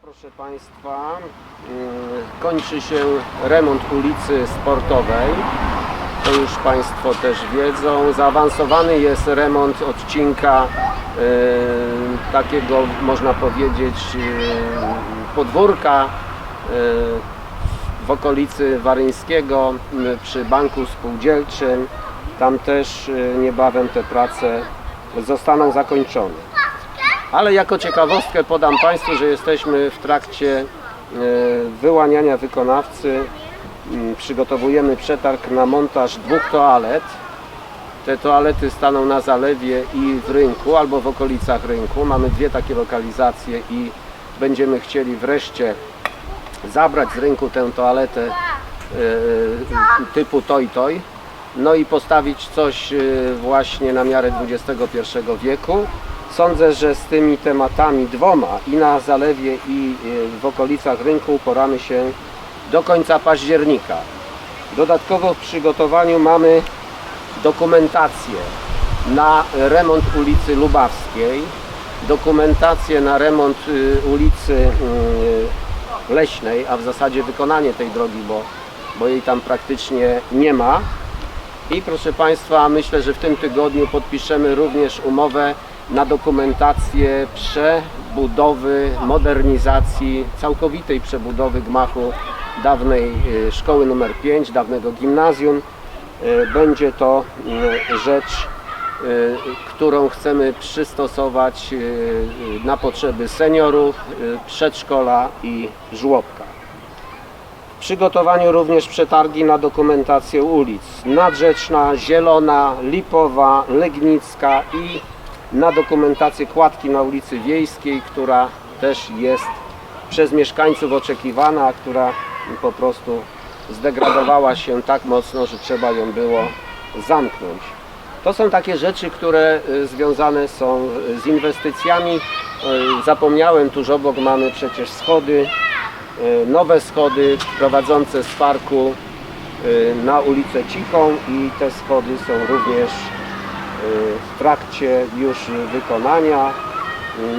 Proszę Państwa, mm, kończy się remont ulicy Sportowej. To już Państwo też wiedzą. Zaawansowany jest remont odcinka e, takiego, można powiedzieć, e, podwórka w okolicy Waryńskiego przy Banku Spółdzielczym. Tam też niebawem te prace zostaną zakończone. Ale jako ciekawostkę podam Państwu, że jesteśmy w trakcie e, wyłaniania wykonawcy. Mm, Przygotowujemy przetarg na montaż dwóch toalet. Te toalety staną na zalewie i w rynku, albo w okolicach rynku. Mamy dwie takie lokalizacje i będziemy chcieli wreszcie zabrać z rynku tę toaletę e, typu toj toj. No i postawić coś e, właśnie na miarę XXI wieku. Sądzę, że z tymi tematami dwoma i na zalewie i e, w okolicach rynku poramy się do końca października. Dodatkowo w przygotowaniu mamy dokumentację na remont ulicy Lubawskiej, dokumentację na remont y, ulicy y, Leśnej, a w zasadzie wykonanie tej drogi, bo, bo jej tam praktycznie nie ma. I proszę Państwa, myślę, że w tym tygodniu podpiszemy również umowę na dokumentację przebudowy, modernizacji, całkowitej przebudowy gmachu dawnej y, szkoły numer 5, dawnego gimnazjum. Y, Będzie to y, rzecz, którą chcemy przystosować na potrzeby seniorów, przedszkola i żłobka. W przygotowaniu również przetargi na dokumentację ulic Nadrzeczna, Zielona, Lipowa, Legnicka i na dokumentację kładki na ulicy Wiejskiej, która też jest przez mieszkańców oczekiwana, a która po prostu zdegradowała się tak mocno, że trzeba ją było zamknąć. To są takie rzeczy, które y, związane są y, z inwestycjami. Y, Zapomniałem, tuż obok mamy przecież schody, nowe schody prowadzące z parku na ulicę Cichą i te schody są również w trakcie już wykonania.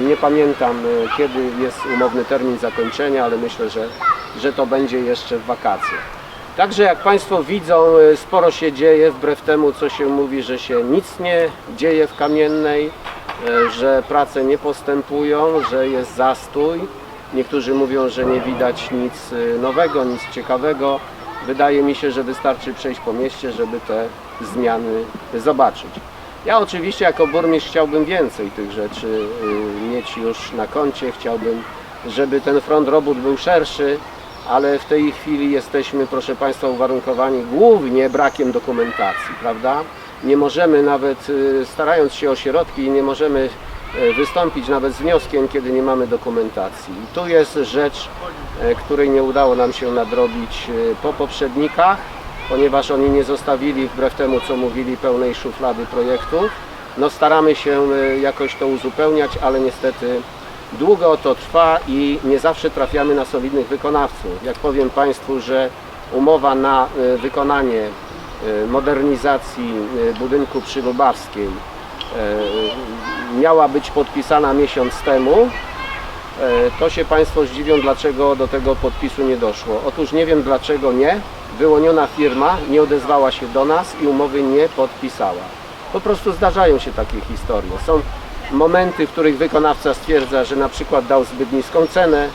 Y, Nie pamiętam y, kiedy jest umowny termin zakończenia, ale myślę, że, że to będzie jeszcze w wakacje. Także jak Państwo widzą, y, sporo się dzieje, wbrew temu co się mówi, że się nic nie dzieje w Kamiennej, y, że prace nie postępują, że jest zastój. Niektórzy mówią, że nie widać nic y, nowego, nic ciekawego. Wydaje mi się, że wystarczy przejść po mieście, żeby te zmiany zobaczyć. Ja oczywiście jako burmistrz chciałbym więcej tych rzeczy y, mieć już na koncie. Chciałbym, żeby ten front robót był szerszy, ale w tej chwili jesteśmy, proszę Państwa, uwarunkowani głównie brakiem dokumentacji, prawda? Nie możemy nawet, y, starając się o środki, nie możemy y, wystąpić nawet z wnioskiem, kiedy nie mamy dokumentacji. I tu jest rzecz, której nie udało nam się nadrobić po poprzednikach, ponieważ oni nie zostawili, wbrew temu co mówili, pełnej szuflady projektów. No staramy się y, jakoś to uzupełniać, ale niestety długo to trwa i nie zawsze trafiamy na solidnych wykonawców. Jak powiem Państwu, że umowa na y, wykonanie y, modernizacji budynku przy Lubawskiej miała być podpisana miesiąc temu, to się Państwo zdziwią, dlaczego do tego podpisu nie doszło. Otóż nie wiem dlaczego nie. Wyłoniona firma nie odezwała się do nas i umowy nie podpisała. Po prostu zdarzają się takie historie. Są momenty, w których wykonawca stwierdza, że na przykład dał zbyt niską cenę,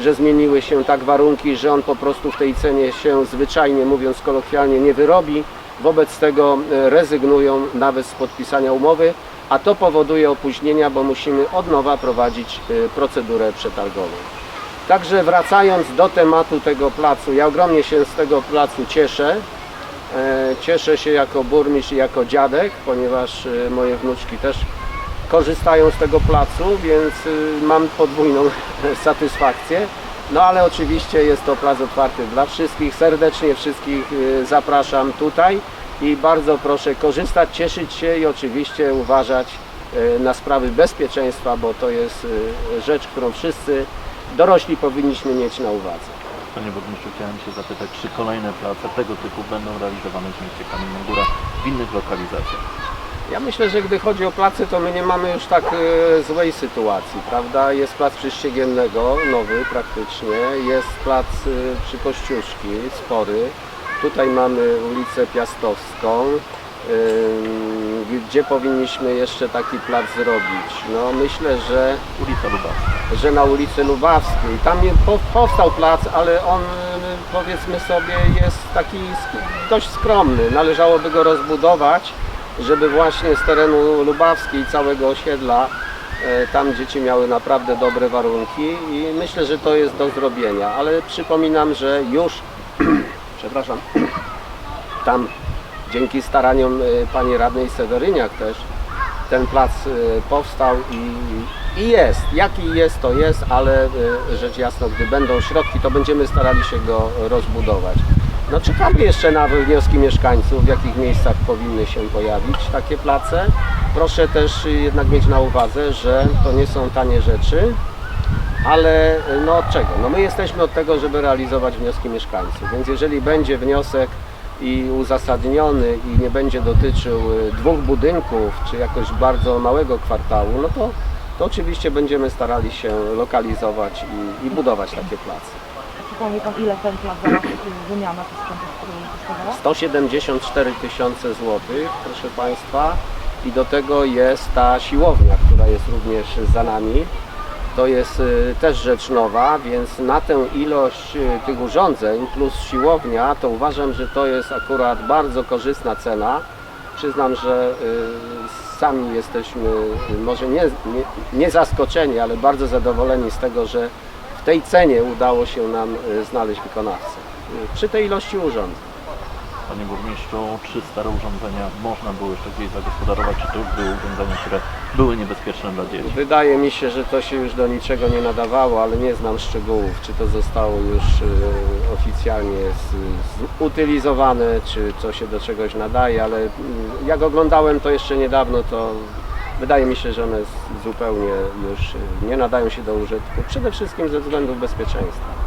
że zmieniły się tak warunki, że on po prostu w tej cenie się zwyczajnie mówiąc kolokwialnie nie wyrobi. Wobec tego e, rezygnują nawet z podpisania umowy, a to powoduje opóźnienia, bo musimy od nowa prowadzić e, procedurę przetargową. Także wracając do tematu tego placu, ja ogromnie się z tego placu cieszę. E, Cieszę się jako burmistrz i jako dziadek, ponieważ e, moje wnuczki też korzystają z tego placu, więc y, mam podwójną satysfakcję. No ale oczywiście jest to plac otwarty dla wszystkich. Serdecznie wszystkich y, zapraszam tutaj i bardzo proszę korzystać, cieszyć się i oczywiście uważać y, na sprawy bezpieczeństwa, bo to jest y, rzecz, którą wszyscy dorośli powinniśmy mieć na uwadze. Panie burmistrzu, chciałem się zapytać, czy kolejne prace tego typu będą realizowane w mieście Kamienna Góra w innych lokalizacjach? Ja myślę, że gdy chodzi o placy, to my nie mamy już tak e, złej sytuacji, prawda? Jest plac przy Ściegiennego, nowy praktycznie, jest plac e, przy Kościuszki, spory. Tutaj mamy ulicę Piastowską, gdzie powinniśmy jeszcze taki plac zrobić. No myślę, że Ulica Lubawska. że na ulicy Lubawskiej. Tam powstał plac, ale on powiedzmy sobie jest taki sk- dość skromny. Należałoby go rozbudować, żeby właśnie z terenu Lubawskiej, całego osiedla, e, tam dzieci miały naprawdę dobre warunki i myślę, że to jest do zrobienia, ale przypominam, że już, przepraszam, tam dzięki staraniom y, pani radnej Seweryniak też ten plac y, powstał i, i jest. Jaki jest, to jest, ale y, rzecz jasna, gdy będą środki, to będziemy starali się go rozbudować. No czekamy jeszcze na wnioski mieszkańców, w jakich miejscach powinny się pojawić takie place. Proszę też jednak mieć na uwadze, że to nie są tanie rzeczy, ale no od czego? No my jesteśmy od tego, żeby realizować wnioski mieszkańców, więc jeżeli będzie wniosek i uzasadniony i nie będzie dotyczył y, dwóch budynków czy jakoś bardzo małego kwartału, no to, to oczywiście będziemy starali się lokalizować i, i budować takie place. Przypomni Pan, ile ten plac zaraz y, wymiana tych sprzętów y, kosztowała? 174 tysiące złotych, proszę Państwa, i do tego jest ta siłownia, która jest również za nami. To jest y, też rzecz nowa, więc na tę ilość y, tych urządzeń plus siłownia, to uważam, że to jest akurat bardzo korzystna cena. Przyznam, że y, sami jesteśmy może nie, nie, nie zaskoczeni, ale bardzo zadowoleni z tego, że w tej cenie udało się nam znaleźć wykonawcę. Przy tej ilości urządzeń. Panie burmistrzu, czy stare urządzenia można było jeszcze gdzieś zagospodarować, czy to były urządzenia, które były niebezpieczne dla dzieci? Wydaje mi się, że to się już do niczego nie nadawało, ale nie znam szczegółów, czy to zostało już e, oficjalnie z, z, utylizowane, czy co się do czegoś nadaje, ale mm, jak oglądałem to jeszcze niedawno, to wydaje mi się, że one zupełnie już e, nie nadają się do użytku, przede wszystkim ze względów bezpieczeństwa.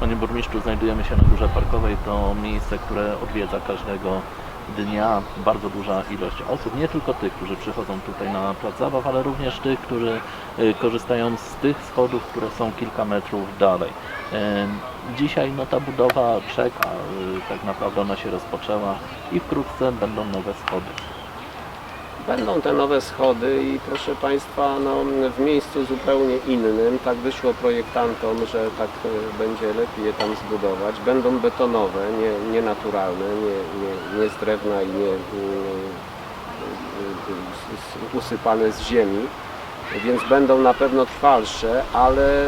Panie burmistrzu, znajdujemy się na Górze Parkowej. To miejsce, które odwiedza każdego dnia bardzo duża ilość osób. Nie tylko tych, którzy przychodzą tutaj na plac zabaw, ale również tych, którzy y, korzystają z tych schodów, które są kilka metrów dalej. E, Dzisiaj no, ta budowa czeka, y, tak naprawdę ona się rozpoczęła i wkrótce będą nowe schody. Będą te nowe schody i proszę Państwa, no, w miejscu zupełnie innym, tak wyszło projektantom, że tak e, będzie lepiej je tam zbudować. Będą betonowe, nie, nie naturalne, nie, nie, nie z drewna i nie s- usypane z ziemi, więc będą na pewno trwalsze, ale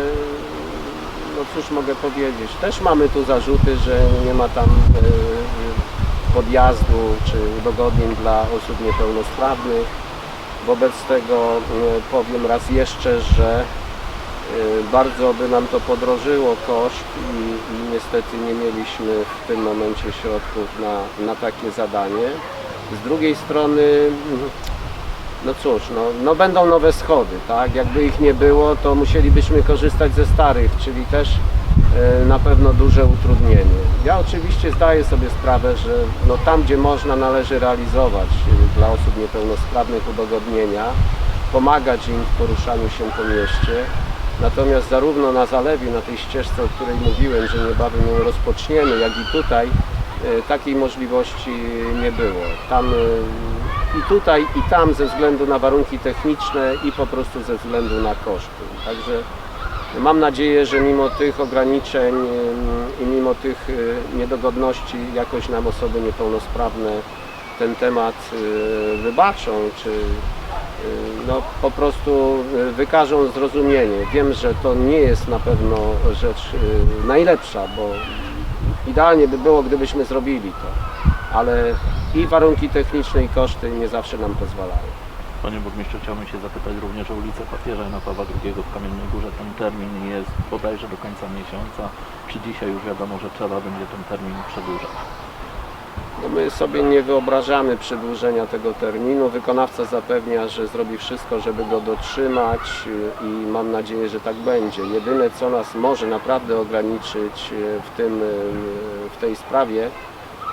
no cóż mogę powiedzieć, też mamy tu zarzuty, że nie ma tam e, podjazdu czy udogodnień dla osób niepełnosprawnych. Wobec tego e, powiem raz jeszcze, że e, bardzo by nam to podrożyło koszt i, niestety nie mieliśmy w tym momencie środków na, na takie zadanie. Z drugiej strony, mm, no cóż, no, no będą nowe schody, tak? Jakby ich nie było, to musielibyśmy korzystać ze starych, czyli też na pewno duże utrudnienie. Ja oczywiście zdaję sobie sprawę, że no tam, gdzie można, należy realizować e, dla osób niepełnosprawnych udogodnienia, pomagać im w poruszaniu się po mieście. Natomiast zarówno na Zalewiu, na tej ścieżce, o której mówiłem, że niebawem ją rozpoczniemy, jak i tutaj, e, takiej możliwości nie było. Tam e, i tutaj, i tam ze względu na warunki techniczne i po prostu ze względu na koszty. Także mam nadzieję, że mimo tych ograniczeń i mimo tych y, niedogodności jakoś nam osoby niepełnosprawne ten temat y, wybaczą, czy y, no, po prostu wykażą zrozumienie. Wiem, że to nie jest na pewno rzecz najlepsza, bo idealnie by było, gdybyśmy zrobili to, ale i warunki techniczne i koszty nie zawsze nam pozwalają. Panie burmistrzu, chciałbym się zapytać również o ulicę Papieża Jana Pawła II w Kamiennej Górze. Ten termin jest bodajże do końca miesiąca. Czy dzisiaj już wiadomo, że trzeba będzie ten termin przedłużać? No my sobie nie wyobrażamy przedłużenia tego terminu. Wykonawca zapewnia, że zrobi wszystko, żeby go dotrzymać y, i mam nadzieję, że tak będzie. Jedyne, co nas może naprawdę ograniczyć y, w, tym, y, w tej sprawie,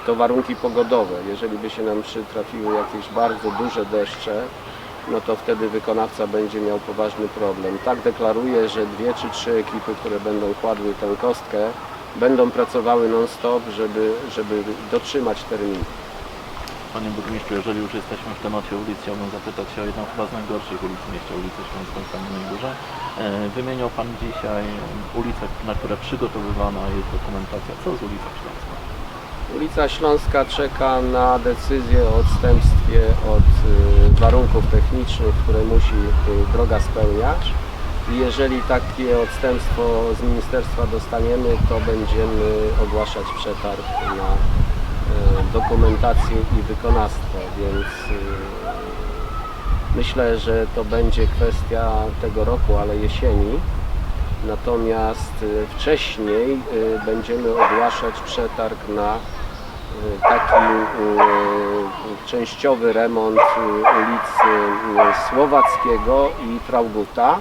to warunki pogodowe. Jeżeli by się nam przytrafiły jakieś bardzo duże deszcze, no to wtedy wykonawca będzie miał poważny problem. Tak deklaruję, że dwie czy trzy ekipy, które będą kładły tę kostkę, będą pracowały non-stop, żeby, żeby dotrzymać terminu. Panie burmistrzu, jeżeli już jesteśmy w temacie ulic, chciałbym zapytać się o jedną chyba z najgorszych ulic w mieście, ulicę Śląską w Kamiennej Górze. E, Wymieniał Pan dzisiaj ulice, na które przygotowywana jest dokumentacja. Co z ulicą Śląską? Ulica Śląska czeka na decyzję o odstępstwie od y, warunków technicznych, które musi y, droga spełniać. I jeżeli takie odstępstwo z ministerstwa dostaniemy, to będziemy ogłaszać przetarg na y, dokumentację i wykonawstwo, więc myślę, że to będzie kwestia tego roku, ale jesieni. Natomiast y, wcześniej y, będziemy ogłaszać przetarg na y, taki częściowy remont ulicy Słowackiego i Trauguta,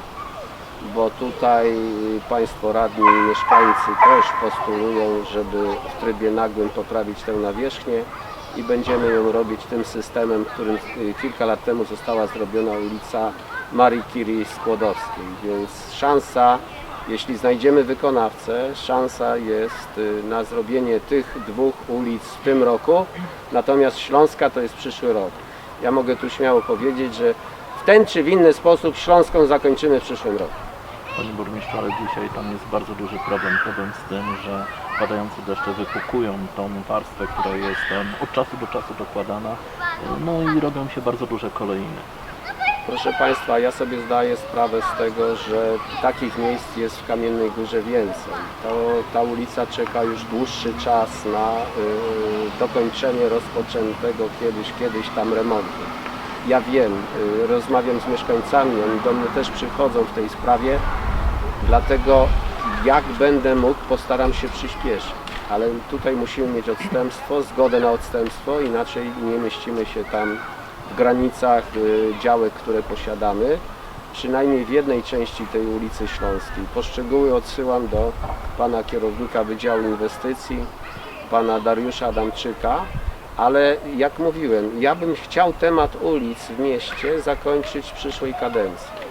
bo tutaj Państwo radni i mieszkańcy też postulują, żeby w trybie nagłym poprawić tę nawierzchnię i będziemy ją robić tym systemem, którym kilka lat temu została zrobiona ulica Marii Curie Skłodowskiej, więc szansa jeśli znajdziemy wykonawcę, szansa jest y, na zrobienie tych dwóch ulic w tym roku, natomiast Śląska to jest przyszły rok. Ja mogę tu śmiało powiedzieć, że w ten czy w inny sposób Śląską zakończymy w przyszłym roku. Panie burmistrzu, ale dzisiaj tam jest bardzo duży problem, problem z tym, że padające deszcze wykukują tą warstwę, która jest od czasu do czasu dokładana, no i robią się bardzo duże kolejny. Proszę Państwa, ja sobie zdaję sprawę z tego, że takich miejsc jest w Kamiennej Górze więcej. To, ta ulica czeka już dłuższy czas na y, dokończenie rozpoczętego kiedyś, kiedyś tam remontu. Ja wiem, y, rozmawiam z mieszkańcami, oni do mnie też przychodzą w tej sprawie, dlatego jak będę mógł, postaram się przyspieszyć. Ale tutaj musimy mieć odstępstwo, zgodę na odstępstwo, inaczej nie mieścimy się tam w granicach y, działek, które posiadamy, przynajmniej w jednej części tej ulicy Śląskiej. Poszczegóły odsyłam do pana kierownika Wydziału Inwestycji, pana Dariusza Adamczyka, ale jak mówiłem, ja bym chciał temat ulic w mieście zakończyć w przyszłej kadencji.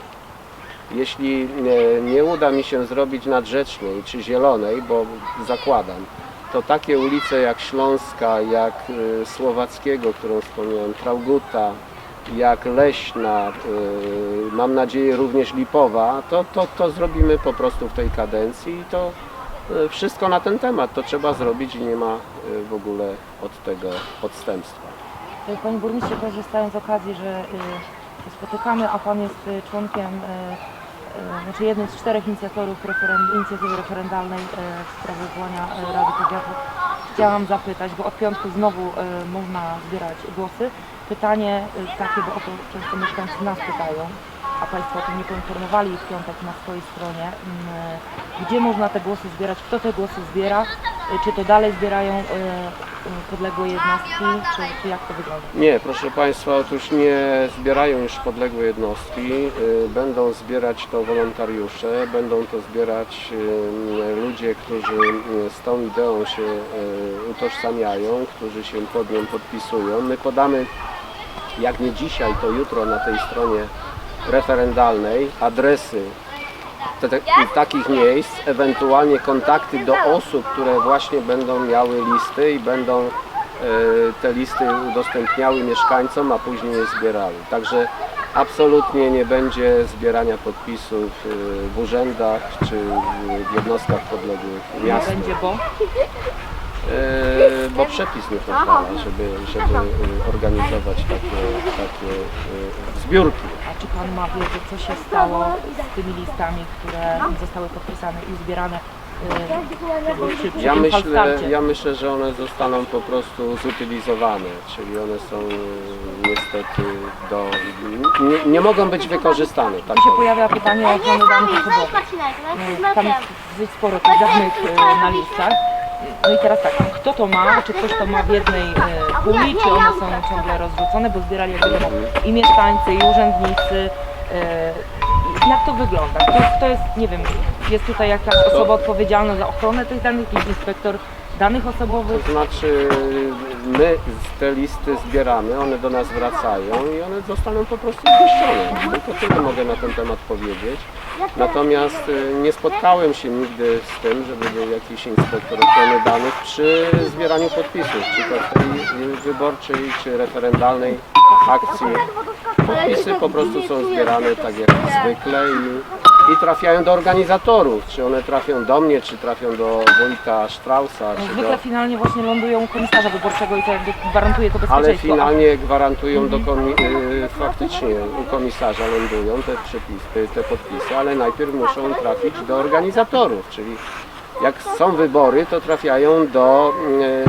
Jeśli nie, nie uda mi się zrobić nadrzecznej czy zielonej, bo zakładam, to takie ulice jak Śląska, jak y, Słowackiego, którą wspomniałem, Trauguta, jak Leśna, y, mam nadzieję również Lipowa, to, to, to zrobimy po prostu w tej kadencji i to y, wszystko na ten temat. To trzeba zrobić i nie ma w ogóle od tego odstępstwa. Panie burmistrzu, korzystając z okazji, że się spotykamy, a Pan jest członkiem, znaczy jednym z czterech inicjatorów referen- inicjatywy referendalnej y, w sprawie wywołania y, Rady Powiatu, chciałam zapytać, bo od piątku znowu można zbierać głosy. Pytanie takie, bo o to często mieszkańcy nas pytają, a Państwo o tym nie poinformowali w piątek na swojej stronie. Mm, Gdzie można te głosy zbierać? Kto te głosy zbiera? Y, Czy to dalej zbierają y, y, podległe jednostki, czy, czy jak to wygląda? Nie, proszę Państwa, otóż nie zbierają już podległe jednostki, będą zbierać to wolontariusze, będą to zbierać ludzie, którzy z tą ideą się utożsamiają, którzy się pod nią podpisują. My podamy, jak nie dzisiaj, to jutro na tej stronie referendalnej adresy te, takich miejsc, ewentualnie kontakty do osób, które właśnie będą miały listy i będą e, te listy udostępniały mieszkańcom, a później je zbierały. Także absolutnie nie będzie zbierania podpisów e, w urzędach czy w jednostkach podległych Nie miastu. będzie, bo E, bo przepis nie pozwala, żeby, żeby e, organizować takie, takie e, zbiórki. a czy Pan ma wiedzę, co się stało z tymi listami, które zostały podpisane i zbierane y, przy, przy Ja tym myślę, falstarcie? ja myślę, że one zostaną po prostu zutylizowane, czyli one są e, niestety do... Nie, nie mogą być wykorzystane. Tak Tu się powiem. pojawia pytanie o ochronę danych osobowych. Y, Tam jest sporo tych danych y, na listach. No i teraz tak, kto to ma, czy ktoś to ma w jednej y, puli, czy one są ciągle rozrzucone, bo zbierali jak wiadomo i mieszkańcy, i urzędnicy. y, Jak to wygląda? Kto, kto jest, nie wiem, jest tutaj jakaś osoba odpowiedzialna za ochronę tych danych, jakiś inspektor danych osobowych? To znaczy my te listy zbieramy, one do nas wracają i one zostaną po prostu zniszczone. Tylko tyle mogę na ten temat powiedzieć. Natomiast y, nie spotkałem się nigdy z tym, żeby był jakiś inspektor ochrony danych przy zbieraniu podpisów, czy to tej y, wyborczej, czy referendalnej akcji. Podpisy po prostu są zbierane tak jak zwykle i, i trafiają do organizatorów. Czy one trafią do mnie, czy trafią do wójta Straussa, No, czy zwykle do... finalnie właśnie lądują u komisarza wyborczego i to jakby gwarantuje to bezpieczeństwo. Ale finalnie gwarantują do komi- y, faktycznie u komisarza lądują te przepisy, te podpisy, ale najpierw muszą trafić do organizatorów, czyli jak są wybory, to trafiają do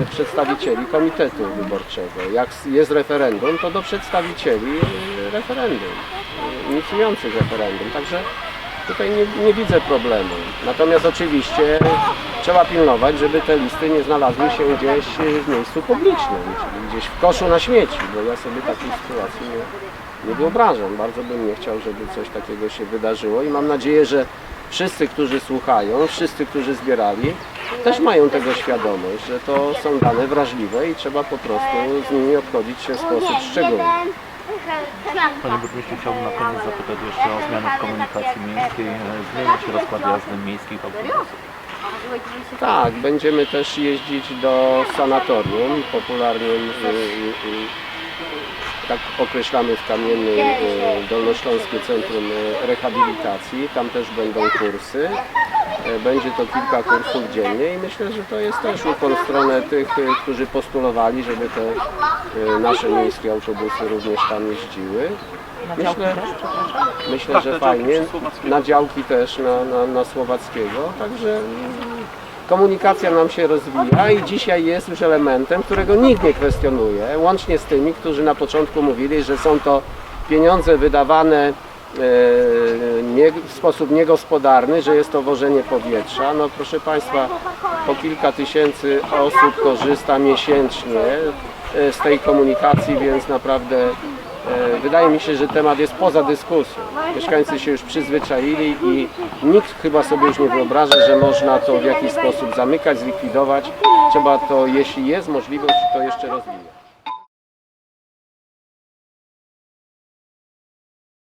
y, przedstawicieli komitetu wyborczego. Jak jest referendum, to do przedstawicieli y, referendum, y, inicjujących referendum. Także tutaj nie, nie widzę problemu. Natomiast oczywiście trzeba pilnować, żeby te listy nie znalazły się gdzieś w miejscu publicznym, czyli gdzieś w koszu na śmieci, bo ja sobie takiej sytuacji nie, nie wyobrażam. Bardzo bym nie chciał, żeby coś takiego się wydarzyło i mam nadzieję, że wszyscy, którzy słuchają, wszyscy, którzy zbierali, też mają tego świadomość, że to są dane wrażliwe i trzeba po prostu z nimi obchodzić się w sposób szczególny. Panie burmistrzu, chciałbym na koniec zapytać jeszcze o zmiany w komunikacji miejskiej. Zmienia się rozkład jazdy miejskich autobusów. Tak, będziemy też jeździć do sanatorium, popularnie y, y, y, tak określamy w Kamiennej y, Dolnośląskie Centrum y, Rehabilitacji. Tam też będą kursy. Y, Będzie to kilka kursów dziennie i myślę, że to jest też ukłon w stronę tych, y, którzy postulowali, żeby te nasze miejskie autobusy również tam jeździły. Myślę-. Myślę, że fajnie. Na działki też, na, na, na Słowackiego. Także komunikacja nam się rozwija i dzisiaj jest już elementem, którego nikt nie kwestionuje. Łącznie z tymi, którzy na początku mówili, że są to pieniądze wydawane e, nie, w sposób niegospodarny, że jest to wożenie powietrza. No proszę Państwa, po kilka tysięcy osób korzysta miesięcznie e, z tej komunikacji, więc naprawdę wydaje mi się, że temat jest poza dyskusją. Mieszkańcy się już przyzwyczaili i nikt chyba sobie już nie wyobraża, że można to w jakiś sposób zamykać, zlikwidować. Trzeba to, jeśli jest możliwość, to jeszcze rozwijać.